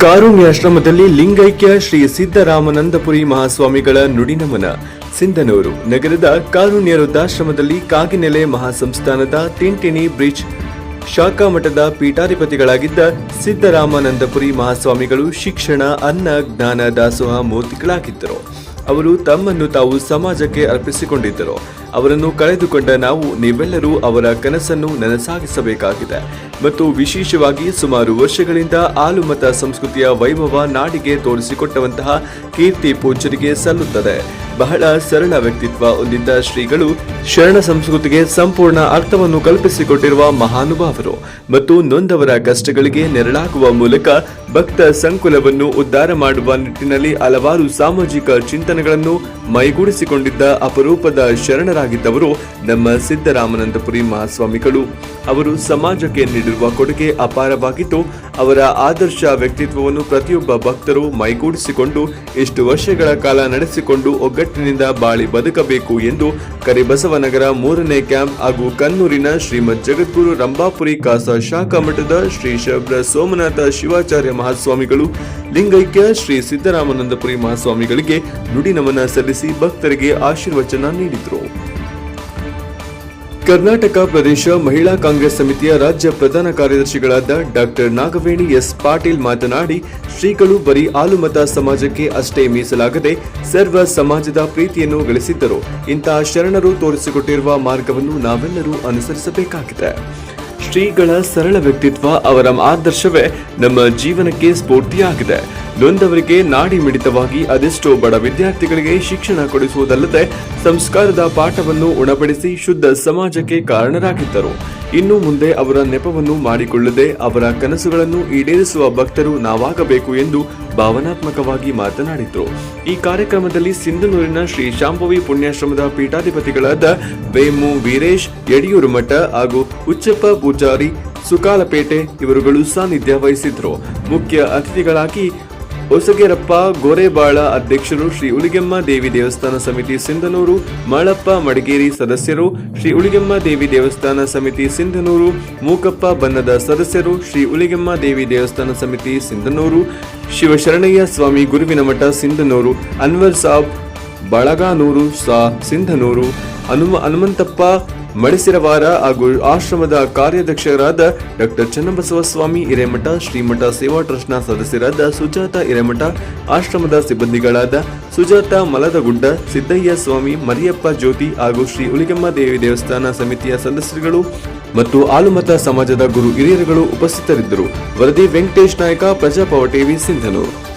ಕಾರುಣ್ಯಾಶ್ರಮದಲ್ಲಿ ಲಿಂಗೈಕ್ಯ ಶ್ರೀ ಸಿದ್ದರಾಮನಂದಪುರಿ ಮಹಾಸ್ವಾಮಿಗಳ ನುಡಿನಮನ. ಸಿಂಧನೂರು ನಗರದ ಕಾರುಣ್ಯ ವೃದ್ಧಾಶ್ರಮದಲ್ಲಿ ಕಾಗಿನೆಲೆ ಮಹಾಸಂಸ್ಥಾನದ ತಿಂಟಿಣಿ ಬ್ರಿಡ್ಜ್ ಶಾಖಾ ಮಠದ ಪೀಠಾಧಿಪತಿಗಳಾಗಿದ್ದ ಸಿದ್ದರಾಮನಂದಪುರಿ ಮಹಾಸ್ವಾಮಿಗಳು ಶಿಕ್ಷಣ, ಅನ್ನ, ಜ್ಞಾನ, ದಾಸೋಹ ಮೂರ್ತಿಗಳಾಗಿದ್ದರು. ಅವರು ತಮ್ಮನ್ನು ತಾವು ಸಮಾಜಕ್ಕೆ ಅರ್ಪಿಸಿಕೊಂಡಿದ್ದರು. ಅವರನ್ನು ಕಳೆದುಕೊಂಡ ನಾವು ನೀವೆಲ್ಲರೂ ಅವರ ಕನಸನ್ನು ನನಸಾಗಿಸಬೇಕಾಗಿದೆ. ಮತ್ತು ವಿಶೇಷವಾಗಿ ಸುಮಾರು ವರ್ಷಗಳಿಂದ ಆಲುಮತ ಸಂಸ್ಕೃತಿಯ ವೈಭವ ನಾಡಿಗೆ ತೋರಿಸಿಕೊಟ್ಟವಂತಹ ಕೀರ್ತಿ ಪೂಜರಿಗೆ ಸಲ್ಲುತ್ತದೆ. ಬಹಳ ಸರಳ ವ್ಯಕ್ತಿತ್ವ ಹೊಂದಿದ್ದ ಶ್ರೀಗಳು ಶರಣ ಸಂಸ್ಕೃತಿಗೆ ಸಂಪೂರ್ಣ ಅರ್ಥವನ್ನು ಕಲ್ಪಿಸಿಕೊಟ್ಟಿರುವ ಮಹಾನುಭಾವರು ಮತ್ತು ನೊಂದವರ ಕಷ್ಟಗಳಿಗೆ ನೆರಳಾಗುವ ಮೂಲಕ ಭಕ್ತ ಸಂಕುಲವನ್ನು ಉದ್ಧಾರ ಮಾಡುವ ನಿಟ್ಟಿನಲ್ಲಿ ಹಲವಾರು ಸಾಮಾಜಿಕ ಚಿಂತನೆಗಳನ್ನು ಮೈಗೂಡಿಸಿಕೊಂಡಿದ್ದ ಅಪರೂಪದ ಶರಣರಾಗಿದ್ದವರು ನಮ್ಮ ಸಿದ್ದರಾಮನಂದಪುರಿ ಮಹಾಸ್ವಾಮಿಗಳು. ಅವರು ಸಮಾಜಕ್ಕೆ ನೀಡಿರುವ ಕೊಡುಗೆ ಅಪಾರವಾಗಿದ್ದು ಅವರ ಆದರ್ಶ ವ್ಯಕ್ತಿತ್ವವನ್ನು ಪ್ರತಿಯೊಬ್ಬ ಭಕ್ತರು ಮೈಗೂಡಿಸಿಕೊಂಡು ಇಷ್ಟು ವರ್ಷಗಳ ಕಾಲ ನಡೆಸಿಕೊಂಡು ಒಗ್ಗಟ್ಟಿನಿಂದ ಬಾಳಿ ಬದುಕಬೇಕು ಎಂದು ಕರಿಬಸವನಗರ ಮೂರನೇ ಕ್ಯಾಂಪ್ ಹಾಗೂ ಕನ್ನೂರಿನ ಶ್ರೀಮದ್ ಜಗದ್ಗುರು ರಂಭಾಪುರಿ ಕಾಸ ಶಾಖಾ ಮಠದ ಶ್ರೀ ಶಬ್ರ ಸೋಮನಾಥ ಶಿವಾಚಾರ್ಯ ಮಹಾಸ್ವಾಮಿಗಳು, ಲಿಂಗೈಕ್ಯ ಶ್ರೀ ಸಿದ್ದರಾಮನಂದಪುರಿ ಮಹಾಸ್ವಾಮಿಗಳಿಗೆ ನುಡಿ ನಮನ ಸಲ್ಲಿಸಿ ಭಕ್ತರಿಗೆ ಆಶೀರ್ವಚನ ನೀಡಿದರು. ಕರ್ನಾಟಕ ಪ್ರದೇಶ ಮಹಿಳಾ ಕಾಂಗ್ರೆಸ್ ಸಮಿತಿಯ ರಾಜ್ಯ ಪ್ರಧಾನ ಕಾರ್ಯದರ್ಶಿಗಳಾದ ಡಾಕ್ಟರ್ ನಾಗವೇಣಿ ಎಸ್ ಪಾಟೀಲ್ ಮಾತನಾಡಿ, ಶ್ರೀಗಳು ಬರೀ ಆಲುಮತ ಸಮಾಜಕ್ಕೆ ಅಷ್ಟೇ ಮೀಸಲಾಗದೆ ಸರ್ವ ಸಮಾಜದ ಪ್ರೀತಿಯನ್ನು ಗಳಿಸಿದ್ದರು. ಇಂತಹ ಶರಣರು ತೋರಿಸಿಕೊಟ್ಟಿರುವ ಮಾರ್ಗವನ್ನು ನಾವೆಲ್ಲರೂ ಅನುಸರಿಸಬೇಕಾಗಿದೆ. ಶ್ರೀಗಳ ಸರಳ ವ್ಯಕ್ತಿತ್ವ ಅವರ ಆದರ್ಶವೇ ನಮ್ಮ ಜೀವನಕ್ಕೆ ಸ್ಫೂರ್ತಿಯಾಗಿದೆ. ನೊಂದವರಿಗೆ ನಾಡಿ ಮಿಡಿತವಾಗಿ ಅದೆಷ್ಟೋ ಬಡ ವಿದ್ಯಾರ್ಥಿಗಳಿಗೆ ಶಿಕ್ಷಣ ಕೊಡಿಸುವುದಲ್ಲದೆ ಸಂಸ್ಕಾರದ ಪಾಠವನ್ನು ಉಣಬಡಿಸಿ ಶುದ್ಧ ಸಮಾಜಕ್ಕೆ ಕಾರಣರಾಗಿದ್ದರು. ಇನ್ನು ಮುಂದೆ ಅವರ ನೆಪವನ್ನು ಮಾಡಿಕೊಳ್ಳದೆ ಅವರ ಕನಸುಗಳನ್ನು ಈಡೇರಿಸುವ ಭಕ್ತರು ನಾವಾಗಬೇಕು ಎಂದು ಭಾವನಾತ್ಮಕವಾಗಿ ಮಾತನಾಡಿದರು. ಈ ಕಾರ್ಯಕ್ರಮದಲ್ಲಿ ಸಿಂಧನೂರಿನ ಶ್ರೀ ಶಾಂಭವಿ ಪುಣ್ಯಾಶ್ರಮದ ಪೀಠಾಧಿಪತಿಗಳಾದ ವೇಮು ವೀರೇಶ್, ಯಡಿಯೂರು ಮಠ ಹಾಗೂ ಉಚ್ಚಪ್ಪ ಪೂಜಾರಿ, ಸುಕಾಲಪೇಟೆ ಇವರುಗಳು ಸಾನ್ನಿಧ್ಯ ವಹಿಸಿದ್ರು. ಮುಖ್ಯ ಅತಿಥಿಗಳಾಗಿ ಹೊಸಗೆರಪ್ಪ ಗೋರೆಬಾಳ ಅಧ್ಯಕ್ಷರು ಶ್ರೀ ಉಳಿಗೆಮ್ಮ ದೇವಿ ದೇವಸ್ಥಾನ ಸಮಿತಿ ಸಿಂಧನೂರು, ಮಾಳಪ್ಪ ಮಡಿಗೇರಿ ಸದಸ್ಯರು ಶ್ರೀ ಉಳಿಗೆಮ್ಮ ದೇವಿ ದೇವಸ್ಥಾನ ಸಮಿತಿ ಸಿಂಧನೂರು, ಮೂಕಪ್ಪ ಬನ್ನದ ಸದಸ್ಯರು ಶ್ರೀ ಉಳಿಗೆಮ್ಮ ದೇವಿ ದೇವಸ್ಥಾನ ಸಮಿತಿ ಸಿಂಧನೂರು, ಶಿವಶರಣಯ್ಯ ಸ್ವಾಮಿ ಗುರುವಿನ ಮಠ ಸಿಂಧನೂರು, ಅನ್ವರ್ ಸಾಬ್, ಬಳಗಾನೂರು ಸಾ ಸಿಂಧನೂರು, ಹನುಮ ಹನುಮಂತಪ್ಪ ಮಡಿಸಿರವಾರ ಹಾಗೂ ಆಶ್ರಮದ ಕಾರ್ಯಾಧ್ಯಕ್ಷರಾದ ಡಾಕ್ಟರ್ ಚನ್ನಬಸವ ಸ್ವಾಮಿ ಹಿರೇಮಠ, ಶ್ರೀಮಠ ಸೇವಾ ಟ್ರಸ್ಟ್ನ ಸದಸ್ಯರಾದ ಸುಜಾತ ಹಿರೇಮಠ, ಆಶ್ರಮದ ಸಿಬ್ಬಂದಿಗಳಾದ ಸುಜಾತ ಮಲದಗುಡ್ಡ, ಸಿದ್ದಯ್ಯ ಸ್ವಾಮಿ, ಮರಿಯಪ್ಪ ಜ್ಯೋತಿ ಹಾಗೂ ಶ್ರೀ ಉಲಿಗೆಮ್ಮ ದೇವಿ ದೇವಸ್ಥಾನ ಸಮಿತಿಯ ಸದಸ್ಯರುಗಳು ಮತ್ತು ಆಲುಮತ ಸಮಾಜದ ಗುರು ಹಿರಿಯರುಗಳು ಉಪಸ್ಥಿತರಿದ್ದರು. ವರದಿ ವೆಂಕಟೇಶ್ ನಾಯಕ, ಪ್ರಜಾಪವ ಟಿವಿ ಸಿಂಧನೂರು.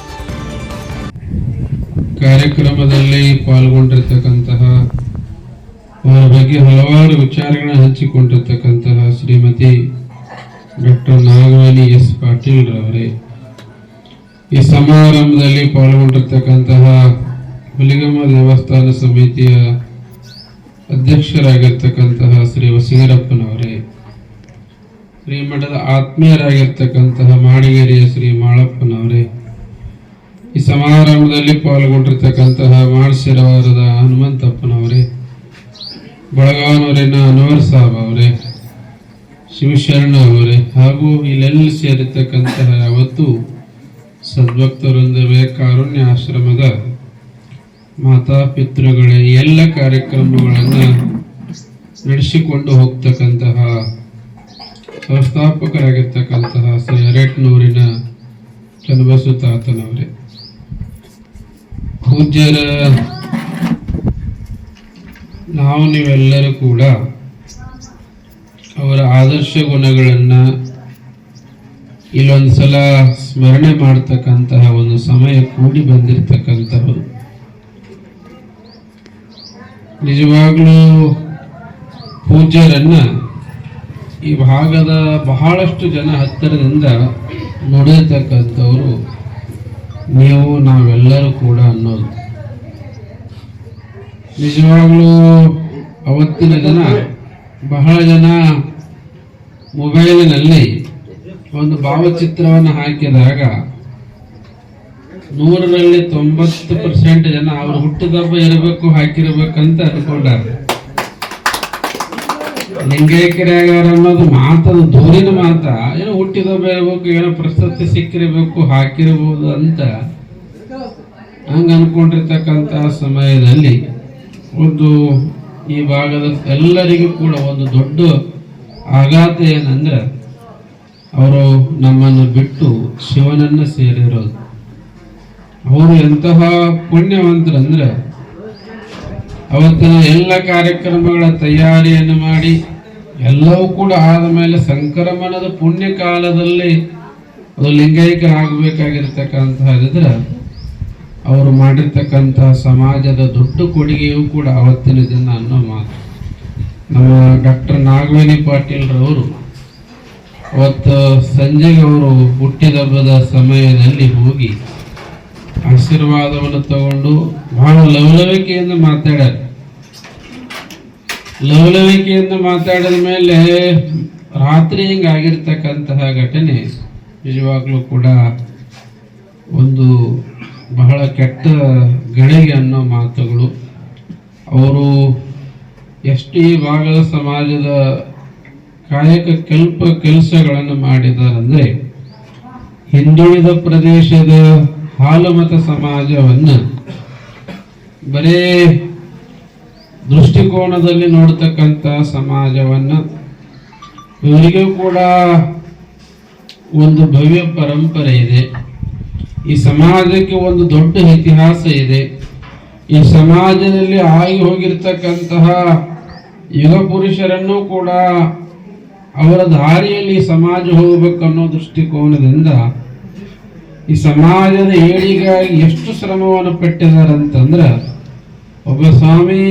ಕಾರ್ಯಕ್ರಮದಲ್ಲಿ ಪಾಲ್ಗೊಂಡಿರ್ತಕ್ಕಂತಹ ಅವರ ಬಗ್ಗೆ ಹಲವಾರು ವಿಚಾರಗಳನ್ನು ಹಂಚಿಕೊಂಡಿರ್ತಕ್ಕಂತಹ ಶ್ರೀಮತಿ ಡಾಕ್ಟರ್ ನಾಗವಾಣಿ ಎಸ್ ಪಾಟೀಲ್ ರವರೇ. ಈ ಸಮಾರಂಭದಲ್ಲಿ ಪಾಲ್ಗೊಂಡಿರ್ತಕ್ಕಂತಹ ಹುಲಿಗಮ್ಮ ದೇವಸ್ಥಾನ ಸಮಿತಿಯ ಅಧ್ಯಕ್ಷರಾಗಿರ್ತಕ್ಕಂತಹ ಶ್ರೀ ವಸೀರಪ್ಪನವರೇ ಶ್ರೀಮಠದ ಆತ್ಮೀಯರಾಗಿರ್ತಕ್ಕಂತಹ ಮಾಡಿಗೆರೆಯ ಶ್ರೀ ಮಾಳಪ್ಪನವರೇ, ಈ ಸಮಾರಂಭದಲ್ಲಿ ಪಾಲ್ಗೊಂಡಿರ್ತಕ್ಕಂತಹ ಮಾಳ್ಸಿರವಾರದ ಹನುಮಂತಪ್ಪನವರೇ ಬಳಗಾವನವರಿನ ಅನ್ವರ್ ಸಾಬ್ ಅವರೇ, ಶಿವಶರಣ ಅವರೇ, ಹಾಗೂ ಇಲ್ಲೆಲ್ಲ ಸೇರಿರ್ತಕ್ಕಂತಹ ಯಾವತ್ತು ಸದ್ಭಕ್ತರೊಂದಿಗೆ ಕಾರುಣ್ಯ ಆಶ್ರಮದ ಮಾತಾ ಪಿತೃಗಳೇ ಎಲ್ಲ ಕಾರ್ಯಕ್ರಮಗಳನ್ನು ನಡೆಸಿಕೊಂಡು ಹೋಗ್ತಕ್ಕಂತಹ ಸಂಸ್ಥಾಪಕರಾಗಿರ್ತಕ್ಕಂತಹ ಶ್ರೀ ಅರೇಟ್ನೂರಿನ ಚನ್ನಬಸು ತಾತನವರೇ. ಪೂಜ್ಯರ ನಾವು ನೀವೆಲ್ಲರೂ ಕೂಡ ಅವರ ಆದರ್ಶ ಗುಣಗಳನ್ನು ಇಲ್ಲೊಂದು ಸಲ ಸ್ಮರಣೆ ಮಾಡ್ತಕ್ಕಂತಹ ಒಂದು ಸಮಯ ಕೂಡಿ ಬಂದಿರತಕ್ಕಂಥವರು ನಿಜವಾಗ್ಲೂ ಪೂಜ್ಯರನ್ನ ಈ ಭಾಗದ ಬಹಳಷ್ಟು ಜನ ಹತ್ತಿರದಿಂದ ನೋಡಿರ್ತಕ್ಕಂಥವರು ನೀವು ನಾವೆಲ್ಲರೂ ಕೂಡ ಅನ್ನೋದು. ನಿಜವಾಗ್ಲೂ ಅವತ್ತಿನ ಜನ, ಬಹಳ ಜನ ಮೊಬೈಲಿನಲ್ಲಿ ಒಂದು ಭಾವಚಿತ್ರವನ್ನು ಹಾಕಿದಾಗ ನೂರರಲ್ಲಿ ತೊಂಬತ್ತು ಪರ್ಸೆಂಟ್ ಜನ ಅವ್ರು ಹುಟ್ಟಿದಬ್ಬ ಇರಬೇಕು ಹಾಕಿರ್ಬೇಕಂತ ಅನ್ಕೊಂಡಾರ ಲಿಂಗೈಕ್ಯರಾಗ್ಯಾರ ಅನ್ನೋದು ಮಾತದು ದೂರಿನ ಮಾತ, ಏನೋ ಹುಟ್ಟಿದ ಇರಬೇಕು, ಏನೋ ಪ್ರಶಸ್ತಿ ಸಿಕ್ಕಿರಬೇಕು, ಹಾಕಿರಬಹುದು ಅಂತ ಹಂಗ ಅನ್ಕೊಂಡಿರ್ತಕ್ಕಂಥ ಸಮಯದಲ್ಲಿ ಒಂದು ಈ ಭಾಗದ ಎಲ್ಲರಿಗೂ ಕೂಡ ಒಂದು ದೊಡ್ಡ ಆಘಾತ ಏನಂದ್ರೆ ಅವರು ನಮ್ಮನ್ನು ಬಿಟ್ಟು ಶಿವನನ್ನ ಸೇರಿರೋದು. ಅವರು ಎಂತಹ ಪುಣ್ಯವಂತರಂದ್ರೆ ಅವತ್ತಿನ ಎಲ್ಲ ಕಾರ್ಯಕ್ರಮಗಳ ತಯಾರಿಯನ್ನು ಮಾಡಿ ಎಲ್ಲವೂ ಕೂಡ ಆದ ಮೇಲೆ ಸಂಕ್ರಮಣದ ಪುಣ್ಯ ಕಾಲದಲ್ಲಿ ಅದು ಲಿಂಗೈಕ್ಯರಾಗಬೇಕಾಗಿರ್ತಕ್ಕಂಥದ್ದಿದ್ರೆ ಅವರು ಮಾಡಿರ್ತಕ್ಕಂಥ ಸಮಾಜದ ದೊಡ್ಡ ಕೊಡುಗೆಯೂ ಕೂಡ ಅವತ್ತಿನ ದಿನ ಅನ್ನೋ ಮಾತು. ನಮ್ಮ ಡಾಕ್ಟರ್ ನಾಗವೇಣಿ ಪಾಟೀಲ್ರವರು ಅವತ್ತು ಸಂಜೆಗೆ ಅವರು ಹುಟ್ಟಿದಬ್ಬದ ಸಮಯದಲ್ಲಿ ಹೋಗಿ ಆಶೀರ್ವಾದವನ್ನು ತಗೊಂಡು ಬಹಳ ಲವಲವಿಕೆಯಿಂದ ಮಾತಾಡ್ಯಾರ. ಲವಲವಿಕೆಯಿಂದ ಮಾತಾಡಿದ ಮೇಲೆ ರಾತ್ರಿ ಹಿಂಗಾಗಿರ್ತಕ್ಕಂತಹ ಘಟನೆ ನಿಜವಾಗ್ಲೂ ಕೂಡ ಒಂದು ಬಹಳ ಕೆಟ್ಟ ಗಳಿಗೆ ಅನ್ನೋ ಮಾತುಗಳು. ಅವರು ಎಷ್ಟು ಈ ಭಾಗದ ಸಮಾಜದ ಕಾಯಕ ಕೆಲ್ಪ ಕೆಲಸಗಳನ್ನು ಮಾಡಿದಾರಂದ್ರೆ ಹಿಂದುಳಿದ ಪ್ರದೇಶದ ಹಾಲುಮತ ಸಮಾಜವನ್ನು ಬರೇ ದೃಷ್ಟಿಕೋನದಲ್ಲಿ ನೋಡ್ತಕ್ಕಂಥ ಸಮಾಜವನ್ನು, ಇವರಿಗೂ ಕೂಡ ಒಂದು ಭವ್ಯ ಪರಂಪರೆ ಇದೆ. ಈ ಸಮಾಜಕ್ಕೆ ಒಂದು ದೊಡ್ಡ ಇತಿಹಾಸ ಇದೆ. ಈ ಸಮಾಜದಲ್ಲಿ ಆಗಿ ಹೋಗಿರ್ತಕ್ಕಂತಹ ಯುಗ ಪುರುಷರನ್ನು ಕೂಡ ಅವರ ದಾರಿಯಲ್ಲಿ ಸಮಾಜ ಹೋಗಬೇಕು ಅನ್ನೋ ದೃಷ್ಟಿಕೋನದಿಂದ ಈ ಸಮಾಜದ ಏಳಿಗಾಗಿ ಎಷ್ಟು ಶ್ರಮವನ್ನು ಅಂತಂದ್ರೆ ಒಬ್ಬ ಸ್ವಾಮಿ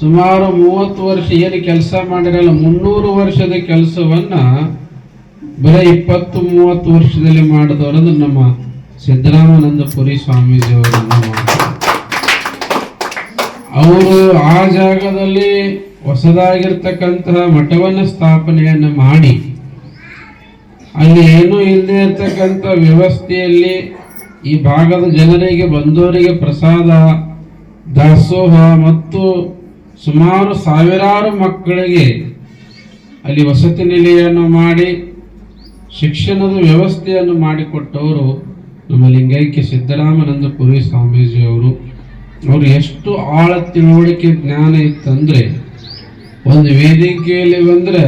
ಸುಮಾರು ಮೂವತ್ತು ವರ್ಷ ಏನು ಕೆಲಸ ಮಾಡಿರಲ್ಲ, ಮುನ್ನೂರು ವರ್ಷದ ಕೆಲಸವನ್ನ ಬರೀ ಇಪ್ಪತ್ತು ಮೂವತ್ತು ವರ್ಷದಲ್ಲಿ ಮಾಡಿದವರದು ನಮ್ಮ ಸಿದ್ದರಾಮಾನಂದ ಪುರಿ ಸ್ವಾಮೀಜಿಯವರನ್ನ ಅವರು ಆ ಜಾಗದಲ್ಲಿ ಹೊಸದಾಗಿರ್ತಕ್ಕಂತಹ ಮಠವನ್ನು ಸ್ಥಾಪನೆಯನ್ನು ಮಾಡಿ, ಅಲ್ಲಿ ಏನೂ ಇಲ್ಲದೆ ಇರ್ತಕ್ಕಂಥ ವ್ಯವಸ್ಥೆಯಲ್ಲಿ ಈ ಭಾಗದ ಜನರಿಗೆ, ಬಂದವರಿಗೆ ಪ್ರಸಾದ, ದಾಸೋಹ ಮತ್ತು ಸುಮಾರು ಸಾವಿರಾರು ಮಕ್ಕಳಿಗೆ ಅಲ್ಲಿ ವಸತಿ ನಿಲಯವನ್ನು ಮಾಡಿ ಶಿಕ್ಷಣದ ವ್ಯವಸ್ಥೆಯನ್ನು ಮಾಡಿಕೊಟ್ಟವರು ನಮ್ಮ ಲಿಂಗೈಕ್ಯ ಸಿದ್ದರಾಮನಂದ ಪುರಿ ಸ್ವಾಮೀಜಿಯವರು ಅವರು. ಎಷ್ಟು ಆಳ ತಿಳುವಳಿಕೆ ಜ್ಞಾನ ಇತ್ತಂದರೆ, ಒಂದು ವೇದಿಕೆಯಲ್ಲಿ ಬಂದ್ರೆ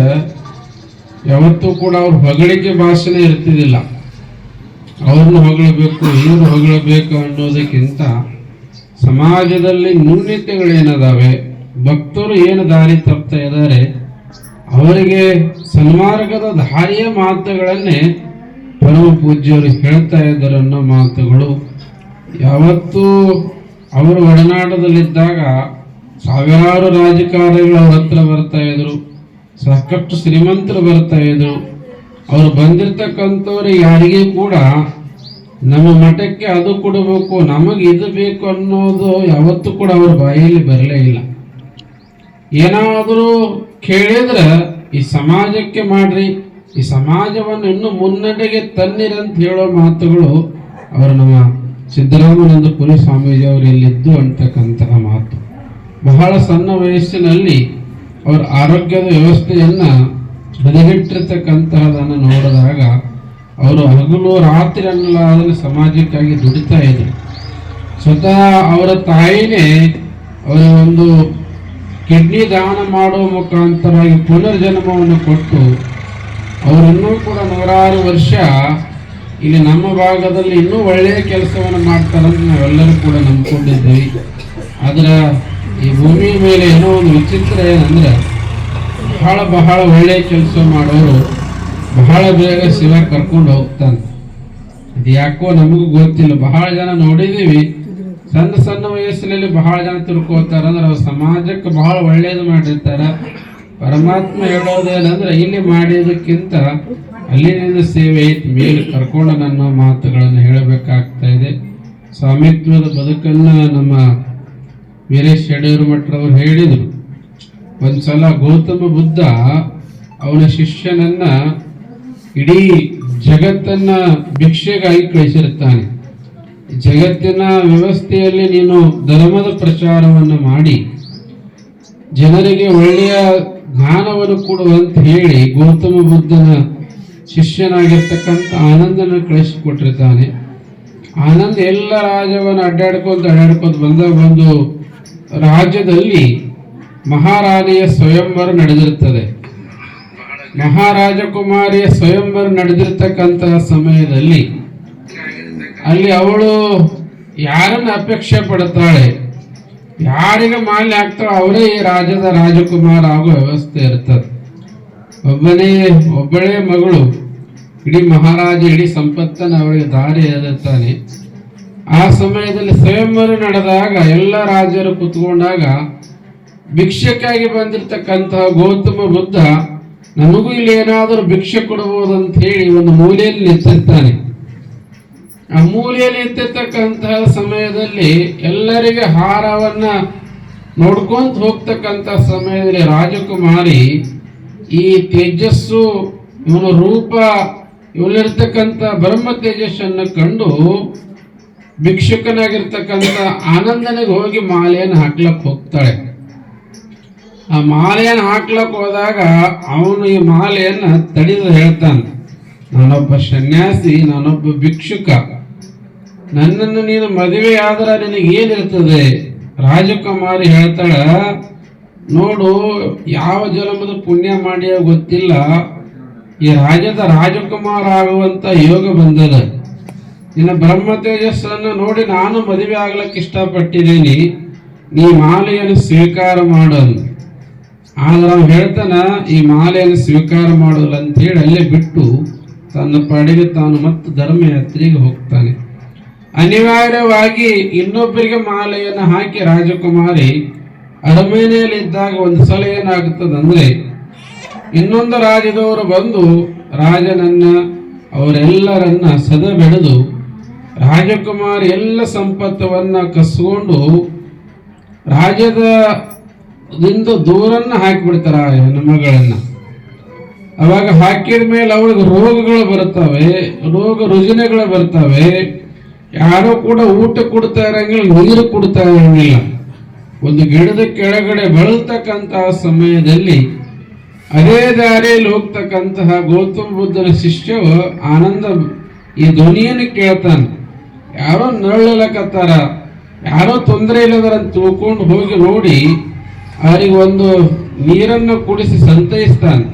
ಯಾವತ್ತೂ ಕೂಡ ಅವ್ರ ಹೊಗಳಿಕೆ ಭಾಷಣ ಇರ್ತಿದ್ದಿಲ್ಲ. ಅವ್ರನ್ನ ಹೊಗಳಬೇಕು ಇವ್ರು ಹೊಗಳಬೇಕು ಅನ್ನೋದಕ್ಕಿಂತ ಸಮಾಜದಲ್ಲಿ ನ್ಯೂನ್ಯತೆಗಳೇನದಾವೆ ಭಕ್ತರು ಏನು ದಾರಿ ತಪ್ತಾ ಇದ್ದಾರೆ ಅವರಿಗೆ ಸನ್ಮಾರ್ಗದ ದಾರಿಯ ಮಾತುಗಳನ್ನೇ ಪರಮ ಪೂಜ್ಯರು ಹೇಳ್ತಾ ಇದ್ದರು ಅನ್ನೋ ಮಾತುಗಳು. ಯಾವತ್ತೂ ಅವರು ಒಡನಾಟದಲ್ಲಿದ್ದಾಗ ಸಾವಿರಾರು ರಾಜಕಾರಣಿಗಳು ಅವ್ರ ಹತ್ರ ಬರ್ತಾ ಇದ್ರು, ಸಾಕಷ್ಟು ಶ್ರೀಮಂತರು ಬರ್ತಾ ಇದ್ರು. ಅವರು ಬಂದಿರ್ತಕ್ಕಂಥವ್ರು ಯಾರಿಗೆ ಕೂಡ ನಮ್ಮ ಮಠಕ್ಕೆ ಅದು ಕೊಡಬೇಕು, ನಮಗೆ ಇದು ಬೇಕು ಅನ್ನೋದು ಯಾವತ್ತೂ ಕೂಡ ಅವ್ರ ಬಾಯಲ್ಲಿ ಬರಲೇ ಇಲ್ಲ. ಏನಾದರೂ ಕೇಳಿದ್ರೆ ಈ ಸಮಾಜಕ್ಕೆ ಮಾಡ್ರಿ, ಈ ಸಮಾಜವನ್ನು ಇನ್ನೂ ಮುನ್ನಡೆಗೆ ತನ್ನಿರಿ ಅಂತ ಹೇಳೋ ಮಾತುಗಳು ಅವರು ನಮ್ಮ ಸಿದ್ದರಾಮಾನಂದ ಪುರಿ ಸ್ವಾಮೀಜಿ ಅವರು ಇಲ್ಲಿದ್ದು ಅಂತಕ್ಕಂತಹ ಮಾತು. ಬಹಳ ಸಣ್ಣ ವಯಸ್ಸಿನಲ್ಲಿ ಅವರ ಆರೋಗ್ಯದ ವ್ಯವಸ್ಥೆಯನ್ನು ಬದಿಗಿಟ್ಟಿರ್ತಕ್ಕಂತಹದನ್ನು ನೋಡಿದಾಗ ಅವರು ಹಗಲು ರಾತ್ರಿ ಅನ್ನಲಾದರೆ ಸಮಾಜಕ್ಕಾಗಿ ದುಡಿತಾ ಇದ್ರು. ಸ್ವತಃ ಅವರ ತಾಯಿನೇ ಅವರ ಒಂದು ಕಿಡ್ನಿ ದಾನ ಮಾಡುವ ಮುಖಾಂತರವಾಗಿ ಪುನರ್ಜನ್ಮವನ್ನು ಕೊಟ್ಟು ಅವರನ್ನೂ ಕೂಡ ನೂರಾರು ವರ್ಷ ಇಲ್ಲಿ ನಮ್ಮ ಭಾಗದಲ್ಲಿ ಇನ್ನೂ ಒಳ್ಳೆಯ ಕೆಲಸವನ್ನು ಮಾಡ್ತಾರಂತ ನಾವೆಲ್ಲರೂ ಕೂಡ ನಂಬ್ಕೊಂಡಿದ್ವಿ ಆದರೆ ಈ ಭೂಮಿ ಮೇಲೆ ಏನೋ ಒಂದು ವಿಚಿತ್ರ ಏನಂದ್ರೆ ಬಹಳ ಬಹಳ ಒಳ್ಳೆಯ ಕೆಲಸ ಮಾಡೋರು ಬಹಳ ಬೇಗ ಶಿವ ಕರ್ಕೊಂಡು ಹೋಗ್ತಾನೆ. ಇದು ಯಾಕೋ ನಮಗೂ ಗೊತ್ತಿಲ್ಲ. ಬಹಳ ಜನ ನೋಡಿದೀವಿ ಸಣ್ಣ ಸಣ್ಣ ವಯಸ್ಸಿನಲ್ಲಿ ಬಹಳ ಜನ ತಿಳ್ಕೊತಾರ ಅಂದ್ರೆ ಅವ್ರು ಸಮಾಜಕ್ಕೆ ಬಹಳ ಒಳ್ಳೇದು ಮಾಡಿರ್ತಾರ. ಪರಮಾತ್ಮ ಹೇಳೋದೇನಂದ್ರೆ ಇಲ್ಲಿ ಮಾಡಿದಕ್ಕಿಂತ ಅಲ್ಲಿನಿಂದ ಸೇವೆ ಮೇಲೆ ಕರ್ಕೊಂಡು ನನ್ನ ಮಾತುಗಳನ್ನು ಹೇಳಬೇಕಾಗ್ತಾ ಇದೆ. ಸ್ವಾಮಿತ್ವದ ಬದುಕನ್ನ ನಮ್ಮ ವೀರೇಶ್ ಯಡಿಯೂರು ಮಠರವರು ಹೇಳಿದರು. ಒಂದ್ಸಲ ಗೌತಮ ಬುದ್ಧ ಅವನ ಶಿಷ್ಯನನ್ನ ಇಡೀ ಜಗತ್ತನ್ನ ಭಿಕ್ಷೆಗಾಗಿ ಕಳಿಸಿರುತ್ತಾನೆ ಜಗತ್ತಿನ ವ್ಯವಸ್ಥೆಯಲ್ಲಿ ನೀನು ಧರ್ಮದ ಪ್ರಚಾರವನ್ನು ಮಾಡಿ, ಜನರಿಗೆ ಒಳ್ಳೆಯ ಜ್ಞಾನವನ್ನು ಕೊಡುವಂತ ಹೇಳಿ ಗೌತಮ ಬುದ್ಧನ ಶಿಷ್ಯನಾಗಿರ್ತಕ್ಕಂಥ ಆನಂದನ ಕಳಿಸಿಕೊಟ್ಟಿರ್ತಾನೆ. ಆನಂದ್ ಎಲ್ಲ ರಾಜವನ್ನು ಅಡ್ಡಾಡ್ಕೊಂತ ಅಡ್ಡಾಡ್ಕೊಂತ ಬಂದ ಒಂದು ರಾಜ್ಯದಲ್ಲಿ ಮಹಾರಾಣಿಯ ಸ್ವಯಂವರ ನಡೆದಿರ್ತದೆ ಮಹಾರಾಜಕುಮಾರಿಯ ಸ್ವಯಂವರ ನಡೆದಿರ್ತಕ್ಕಂತಹ ಸಮಯದಲ್ಲಿ ಅಲ್ಲಿ ಅವಳು ಯಾರನ್ನ ಅಪೇಕ್ಷೆ ಪಡುತ್ತಾಳೆ ಯಾರಿಗೆ ಮಾನ್ಯ ಆಗ್ತಾಳೋ ಅವರೇ ಈ ರಾಜ್ಯದ ರಾಜಕುಮಾರ ಆಗೋ ವ್ಯವಸ್ಥೆ ಇರ್ತದೆ. ಒಬ್ಬನೇ, ಒಬ್ಬಳೇ ಮಗಳು, ಇಡೀ ಮಹಾರಾಜ, ಇಡೀ ಸಂಪತ್ತನ್ನು ಅವಳಿಗೆ ದಾರಿ ಎದುರ್ತಾನೆ ಆ ಸಮಯದಲ್ಲಿ ಸ್ವಯಂವರು ನಡೆದಾಗ, ಎಲ್ಲ ರಾಜರು ಕುತ್ಕೊಂಡಾಗ, ಭಿಕ್ಷಕ್ಕಾಗಿ ಬಂದಿರತಕ್ಕಂತಹ ಗೌತಮ ಬುದ್ಧ ನಮಗೂ ಇಲ್ಲಿ ಏನಾದರೂ ಭಿಕ್ಷೆ ಕೊಡಬಹುದು ಅಂತ ಹೇಳಿ ಒಂದು ಮೂಲೆಯಲ್ಲಿ ನಿಂತಿರ್ತಾನೆ. ಮೂಲೆಯಲ್ಲಿ ನಿಂತಿರ್ತಕ್ಕಂತಹ ಸಮಯದಲ್ಲಿ ಎಲ್ಲರಿಗೆ ಹಾರವನ್ನ ನೋಡ್ಕೊಂತ ಹೋಗ್ತಕ್ಕಂತ ಸಮಯದಲ್ಲಿ ರಾಜಕುಮಾರಿ ಈ ತೇಜಸ್ಸು, ಇವನ ರೂಪ ಇವನಲ್ಲಿರ್ತಕ್ಕಂಥ ಬ್ರಹ್ಮ ತೇಜಸ್ಸನ್ನು ಕಂಡು ಭಿಕ್ಷುಕನಾಗಿರ್ತಕ್ಕಂಥ ಆನಂದನಿಗೆ ಹೋಗಿ ಮಾಲೆಯನ್ನು ಹಾಕ್ಲಕ್ಕೆ ಹೋಗ್ತಾಳೆ. ಆ ಮಾಲೆಯನ್ನು ಹಾಕ್ಲಕ್ಕೆ ಹೋದಾಗ ಅವನು ಈ ಮಾಲೆಯನ್ನು ತಡೆದು ಹೇಳ್ತಾನೆ, ನಾನೊಬ್ಬ ಸನ್ಯಾಸಿ, ನಾನೊಬ್ಬ ಭಿಕ್ಷುಕ. ನನ್ನನ್ನು ನೀನು ಮದುವೆ ಆದ್ರೆ ನಿನಗೆ ಏನಿರ್ತದೆ ರಾಜಕುಮಾರಿ ಹೇಳ್ತಾಳ, ನೋಡು, ಯಾವ ಜನ್ಮದ ಪುಣ್ಯ ಮಾಡಿಯ ಗೊತ್ತಿಲ್ಲ. ಈ ರಾಜ್ಯದ ರಾಜಕುಮಾರ ಆಗುವಂತ ಯೋಗ ಬಂದದ. ನಿನ್ನ ಬ್ರಹ್ಮ ತೇಜಸ್ಸನ್ನು ನೋಡಿ ನಾನು ಮದುವೆ ಆಗ್ಲಕ್ಕೆ ಇಷ್ಟಪಟ್ಟಿದ್ದೀನಿ. ನೀ ಮಾಲೆಯನ್ನು ಸ್ವೀಕಾರ ಮಾಡೋದು ಆದ್ರೆ ಅವ್ನು ಹೇಳ್ತಾನ, ಈ ಮಾಲೆಯನ್ನು ಸ್ವೀಕಾರ ಮಾಡೋಲ್ಲ ಅಂತ ಹೇಳಿ ಅಲ್ಲೇ ಬಿಟ್ಟು ತನ್ನ ಪಡೆಗೆ ತಾನು ಮತ್ತು ಧರ್ಮಯಾತ್ರೆಗೆ ಹೋಗ್ತಾನೆ. ಅನಿವಾರ್ಯವಾಗಿ ಇನ್ನೊಬ್ಬರಿಗೆ ಮಾಲೆಯನ್ನು ಹಾಕಿ ರಾಜಕುಮಾರಿ ಅರಮನೆಯಲ್ಲಿದ್ದಾಗ ಒಂದು ಸಲ ಏನಾಗುತ್ತದೆ ಏನಾಗುತ್ತದಂದ್ರೆ ಇನ್ನೊಂದು ರಾಜ್ಯದವರು ಬಂದು ರಾಜನನ್ನ ಅವರೆಲ್ಲರನ್ನ ಸದ ಬೆಳೆದು ರಾಜಕುಮಾರಿ ಎಲ್ಲ ಸಂಪತ್ತವನ್ನ ಕಸ್ಕೊಂಡು ರಾಜದಿಂದ ದಿಂದ ದೂರನ್ನ ಹಾಕಿಬಿಡ್ತಾರ ಆ ಹೆಣ್ಣುಮಗಳನ್ನ ಅವಾಗ ಹಾಕಿದ ಮೇಲೆ ಅವಳಿಗೆ ರೋಗಗಳು ಬರ್ತವೆ ರೋಗ ರುಜಿನಗಳು ಬರ್ತವೆ. ಯಾರೋ ಕೂಡ ಊಟ ಕೊಡ್ತಾ ಇರಂಗಿಲ್ಲ, ನೀರು ಕೊಡ್ತಾ ಇರಂಗಿಲ್ಲ. ಒಂದು ಗಿಡದ ಕೆಳಗಡೆ ಬೆಳತಕ್ಕಂತಹ ಸಮಯದಲ್ಲಿ ಅದೇ ದಾರಿಯಲ್ಲಿ ಹೋಗ್ತಕ್ಕಂತಹ ಗೌತಮ ಬುದ್ಧನ ಶಿಷ್ಯವು ಆನಂದ ಈ ಧ್ವನಿಯನ್ನು ಕೇಳ್ತಾನೆ. ಯಾರೋ ನರಳಲಕತ್ತಾರ ಯಾರೋ ತೊಂದರೆ ಇಲ್ಲದರಂತ ತಿಳ್ಕೊಂಡು ಹೋಗಿ ನೋಡಿ, ಅವರಿಗೆ ಒಂದು ನೀರನ್ನು ಕುಡಿಸಿ ಸಂತೈಸ್ತಾನೆ.